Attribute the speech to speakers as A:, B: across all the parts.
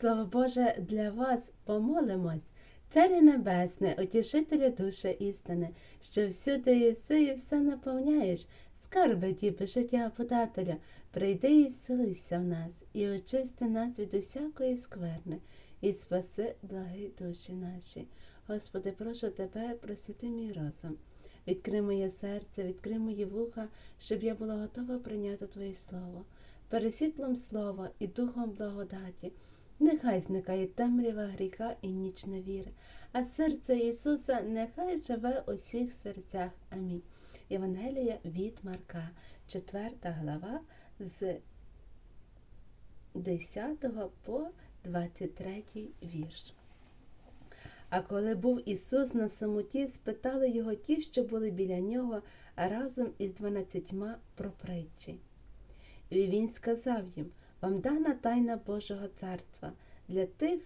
A: Слово Боже, для вас помолимось. Царю Небесне, утішителю душі істини, що всюди єси і все наповняєш, скарби діби життя подателя, прийди і вселися в нас, і очисти нас від усякої скверни, і спаси благі душі наші. Господи, прошу тебе, просвіти мій розум. Відкрий моє серце, відкрий мої вуха, щоб я була готова прийняти Твоє Слово, пересвітлом Слова і духом благодаті. Нехай зникає темрява гріха і ніч невіри, а серце Ісуса нехай живе у всіх серцях. Амінь. Євангелія від Марка, 4 глава з 10 по 23 вірш. А коли був Ісус на самоті, спитали його ті, що були біля нього, разом із дванадцятьма про притчі. І він сказав їм вам дана тайна Божого царства для тих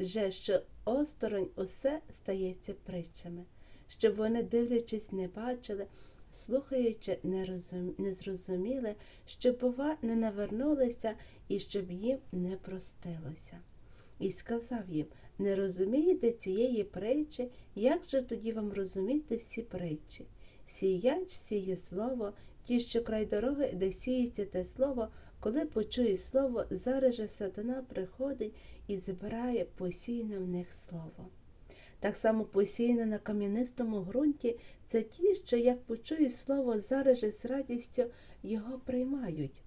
A: же, що осторонь усе стається притчами, щоб вони, дивлячись, не бачили, слухаючи, не, розум... не зрозуміли, щоб, бува, не навернулися і щоб їм не простилося. І сказав їм не розумієте цієї притчі, як же тоді вам розуміти всі притчі? Сіяч сіє слово, ті, що край дороги, де сіється те слово, коли почує слово, зараз же сатана приходить і збирає посійне в них слово. Так само посіяне на кам'янистому ґрунті це ті, що як почують слово, зараз же з радістю його приймають,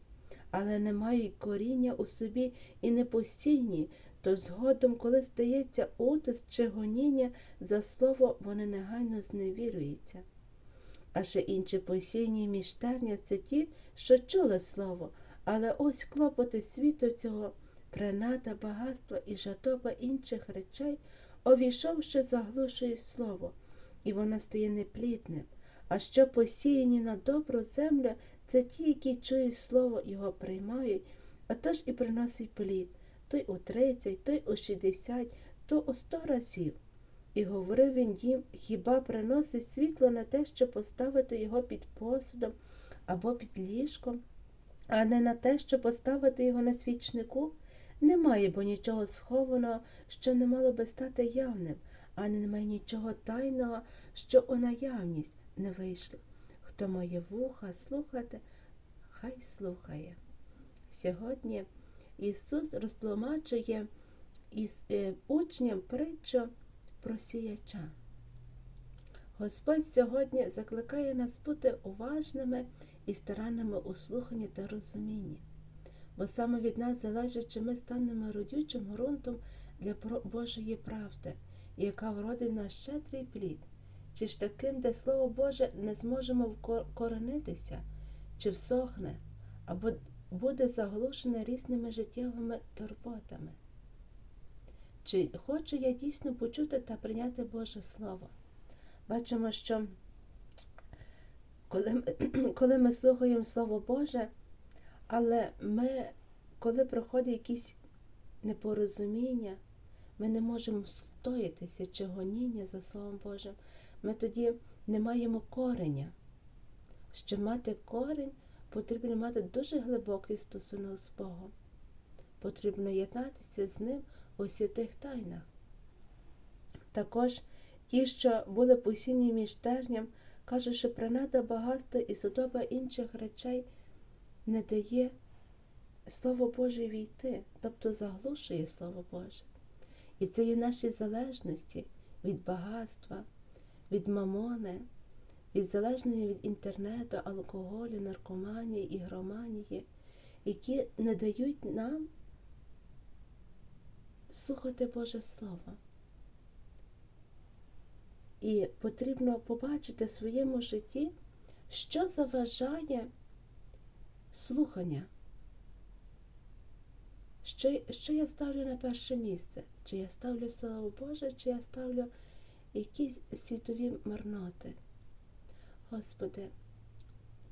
A: але не мають коріння у собі і не постійні, то згодом, коли стається утиск чи гоніння за слово, вони негайно зневіруються. А ще інші посійні міжтерня це ті, що чули слово, але ось клопоти світу цього, принада, багатства і жатоба інших речей, овійшовши, заглушує слово, і воно стає неплідним. А що посіяні на добру землю, це ті, які чують слово, його приймають, а тож і приносить плід, той у тридцять, той у шістдесят, то у сто разів. І говорив він їм, хіба приносить світло на те, щоб поставити його під посудом або під ліжком, а не на те, щоб поставити його на свічнику? Немає бо нічого схованого, що не мало би стати явним, а немає нічого тайного, що у наявність не вийшло. Хто має вуха слухати, хай слухає. Сьогодні Ісус розтлумачує із е, учням притчу про сіяча. Господь сьогодні закликає нас бути уважними і старанними у слуханні та розумінні, бо саме від нас залежить, чи ми станемо родючим ґрунтом для Божої правди, яка вродить в нас щедрий плід, чи ж таким, де Слово Боже не зможемо вкоренитися, чи всохне, або буде заглушене різними життєвими турботами. Чи хочу я дійсно почути та прийняти Боже Слово? Бачимо, що коли ми, коли ми слухаємо Слово Боже, але ми, коли проходить якісь непорозуміння, ми не можемо встоятися чи гоніння за Словом Божим, ми тоді не маємо кореня. Щоб мати корень, потрібно мати дуже глибокий стосунок з Богом. Потрібно єднатися з Ним у святих тайнах. Також ті, що були посінні між терням, кажуть, що принада багатства і судоба інших речей не дає Слово Боже війти, тобто заглушує Слово Боже. І це є наші залежності від багатства, від мамони, від залежності від інтернету, алкоголю, наркоманії, ігроманії, які не дають нам слухати Боже Слово. І потрібно побачити в своєму житті, що заважає слухання. Що, що я ставлю на перше місце? Чи я ставлю Слово Боже, чи я ставлю якісь світові марноти? Господи,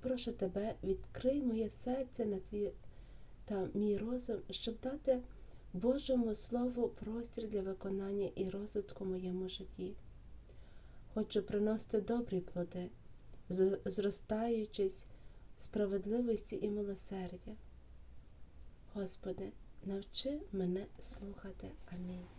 A: прошу Тебе, відкрий моє серце на твій та мій розум, щоб дати Божому Слову простір для виконання і розвитку в моєму житті. Хочу приносити добрі плоди, зростаючись справедливості і милосердя. Господи, навчи мене слухати. Амінь.